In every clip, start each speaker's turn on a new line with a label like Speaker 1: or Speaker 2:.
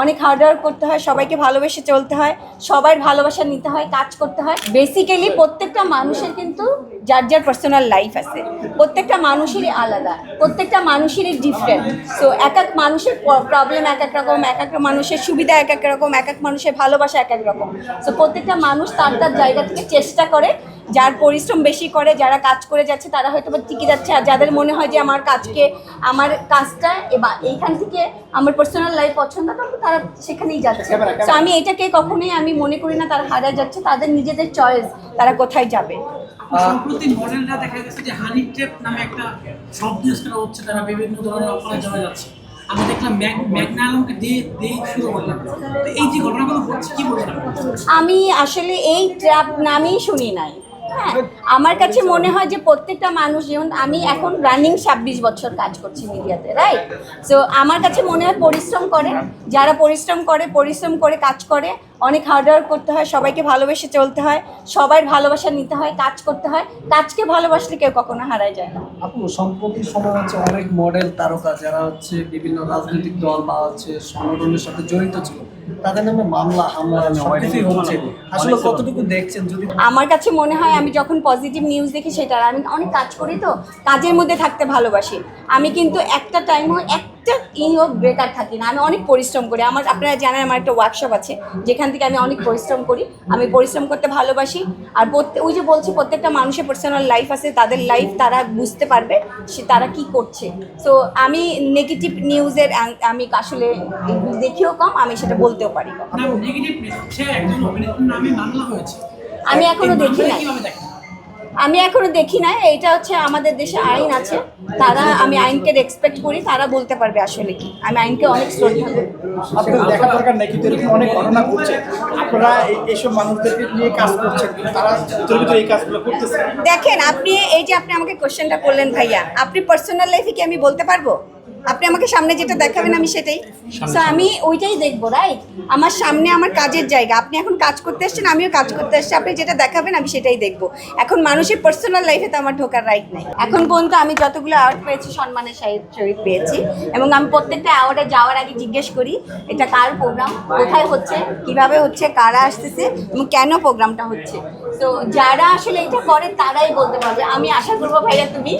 Speaker 1: অনেক হার্ডওয়ার্ক করতে হয়, সবাইকে ভালোবেসে চলতে হয়, সবার ভালোবাসা নিতে হয়, কাজ করতে হয়। বেসিক্যালি প্রত্যেকটা মানুষের কিন্তু যার যার পার্সোনাল লাইফ আছে, প্রত্যেকটা মানুষেরই আলাদা, প্রত্যেকটা মানুষেরই ডিফারেন্ট সো এক এক মানুষের প্রবলেম এক এক রকম, এক এক মানুষের সুবিধা এক এক রকম, এক এক মানুষের ভালোবাসা এক এক রকম। সো প্রত্যেকটা মানুষ তার তার জায়গা থেকে চেষ্টা করে যার পরিশ্রম বেশি করে যারা কাজ করে যাচ্ছে তারা হয়তো বা টিকে যাচ্ছে। আর যাদের মনে হয় যে আমার কাজকে আমার কাজটা এবার এইখান থেকে আমার পার্সোনাল লাইফ পছন্দ তো তারা সেখানেই যাচ্ছে। তো আমি এটাকে কখনোই আমি মনে করি না তারা হারায় যাচ্ছে তাদের নিজেদের চয়েস তারা কোথায় যাবে।
Speaker 2: সম্প্রতি মডেলরা দেখা গেছে যে হানি ট্রেপ নামে একটা শব্দ ইউজ করা হচ্ছে তারা বিভিন্ন ধরনের অপরাধ যাচ্ছে। আমি দেখলাম ম্যাগ ম্যাগনা আলমকে দিয়ে দিয়ে শুরু করলাম। তো এই যে ঘটনাগুলো ঘটছে কি বলছেন
Speaker 1: আমি আসলে এই ট্র্যাপ নামই শুনি নাই। হ্যাঁ আমার কাছে মনে হয় যে প্রত্যেকটা মানুষ যেমন আমি এখন রানিং ছাব্বিশ বছর কাজ করছি মিডিয়াতে রাইট সো আমার কাছে মনে হয় পরিশ্রম করে। যারা পরিশ্রম করে পরিশ্রম করে কাজ করে অনেক হার্ড হার্ডওয়ার্ক করতে হয় সবাইকে ভালোবেসে চলতে হয় সবার ভালোবাসা নিতে হয় কাজ করতে হয়। কাজকে ভালোবাসলে কেউ কখনো হারায় যায় না।
Speaker 3: আপু সম্প্রতি সময় হচ্ছে অনেক মডেল তারকা যারা হচ্ছে বিভিন্ন রাজনৈতিক দল বা হচ্ছে সংগঠনের সাথে জড়িত ছিল। তাদের নামে মামলা হামলা সবকিছুই হচ্ছে। আসলে কতটুকু দেখছেন যদি
Speaker 1: আমার কাছে মনে হয় আমি যখন পজিটিভ নিউজ দেখি সেটা আমি অনেক কাজ করি তো কাজের মধ্যে থাকতে ভালোবাসি। আমি কিন্তু একটা টাইমও একটা ইও বেকার থাকি না। আমি অনেক পরিশ্রম করি। আমার আপনারা জানেন আমার একটা ওয়ার্কশপ আছে। যেখান থেকে আমি অনেক পরিশ্রম করি। আমি পরিশ্রম করতে ভালোবাসি। আর প্রত্যেক ওই যে বলছি প্রত্যেকটা মানুষের পার্সোনাল লাইফ আছে। তাদের লাইফ তারা বুঝতে পারবে সে তারা কি করছে। সো আমি নেগেটিভ নিউজের আমি আসলে দেখিও কম আমি সেটা বলতেও পারি
Speaker 2: না
Speaker 1: আমি
Speaker 2: এখনও
Speaker 1: দেখি
Speaker 2: দেখেন
Speaker 1: আমি এখনও দেখি না এটা হচ্ছে আমাদের দেশে আইন আছে। তারা আমি আইনকে রেসপেক্ট করি তারা বলতে পারবে আসলে কি। আমি আইনকে অনেক শ্রদ্ধা করি।
Speaker 4: আপনাদের দেখা দরকার নাকি? এরকম অনেক ঘটনা ঘটছে। আপনারা এইসব মানুষদেরকে নিয়ে কাজ করছেন তারা ভিতরে এই কাজগুলো করতেছে।
Speaker 1: দেখেন আপনি এই যে আপনি আমাকে কোশ্চেনটা করলেন ভাইয়া আপনি পার্সোনাল লাইফে কি আমি বলতে পারব? আপনি আমাকে সামনে যেটা দেখাবেন আমি সেটাই। সো আমি ওইটাই দেখব রাইট আমার সামনে আমার কাজের জায়গা। আপনি এখন কাজ করতে আসছেন আমিও কাজ করতে আসছি আপনি যেটা দেখাবেন আমি সেটাই দেখব। এখন মানুষের পার্সোনাল লাইফে তো আমার ঢোকার রাইট নাই। এখন পর্যন্ত আমি যতগুলো অ্যাওয়ার্ড পেয়েছি সম্মানের সহিত পেয়েছি। এবং আমি প্রত্যেকটা অ্যাওয়ার্ডে যাওয়ার আগে জিজ্ঞেস করি এটা কার প্রোগ্রাম কোথায় হচ্ছে? কীভাবে হচ্ছে? কারা আসতেছে? এবং কেন প্রোগ্রামটা হচ্ছে? তো যারা আসলে এটা করে তারাই বলতে পারবে। আমি আশা করব ভাইয়া তুমি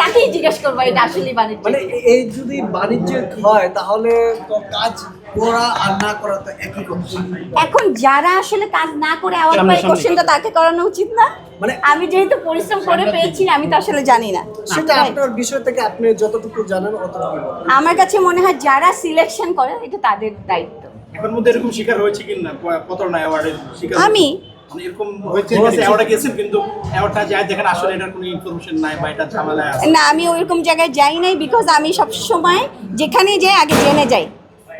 Speaker 1: তাকেই জিজ্ঞেস করব এটা আসলে বাণিজ্য
Speaker 3: মানে এই যদি বাণিজ্যিক হয় তাহলে তো কাজ করা আর না করা তো একই কথা।
Speaker 1: এখন যারা আসলে কাজ না করে অ্যাওয়ার্ড পায় কোশ্চেনটা তাকে করানো উচিত না।
Speaker 3: মানে-
Speaker 1: আমি যেহেতু পরিশ্রম করে পেয়েছি আমি তো আসলে জানি না।
Speaker 3: সেটা আপনার বিষয় থেকে আপনি যতটুকু জানেন অতটুকু
Speaker 1: আমার কাছে মনে হয় যারা সিলেকশন করে এটা তাদের দায়িত্ব।
Speaker 4: এখন মধ্যে এরকম শিকার হয়েছে কি না প্রতারণা অ্যাওয়ার্ডের শিকার
Speaker 1: আমি
Speaker 4: এরকম অ্যাওয়ার্ডে গেছেন কিন্তু অ্যাওয়ার্ডটা যায় দেখেন আসলে এটার কোনো ইনফরমেশন নাই বা এটা ঝামেলায় আছে।
Speaker 1: না আমি ওইরকম জায়গায় যাই নাই বিকজ আমি সব সময় যেখানে যাই আগে জেনে যাই।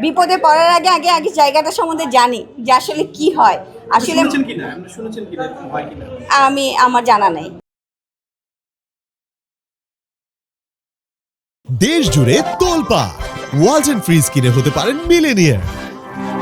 Speaker 1: বিপদে পড়ার আগে আগে আগে জায়গাটা সম্বন্ধে জানি যে আসলে কি হয়। আসলে
Speaker 4: শুনেছেন কিনা? শুনেছেন কিনা হয় কিনা?
Speaker 1: আমি আমার জানা নেই।
Speaker 5: দেশ জুড়ে তোলপা ওয়ালটন ফ্রিজ কিনে হতে পারেন মিলেনিয়ার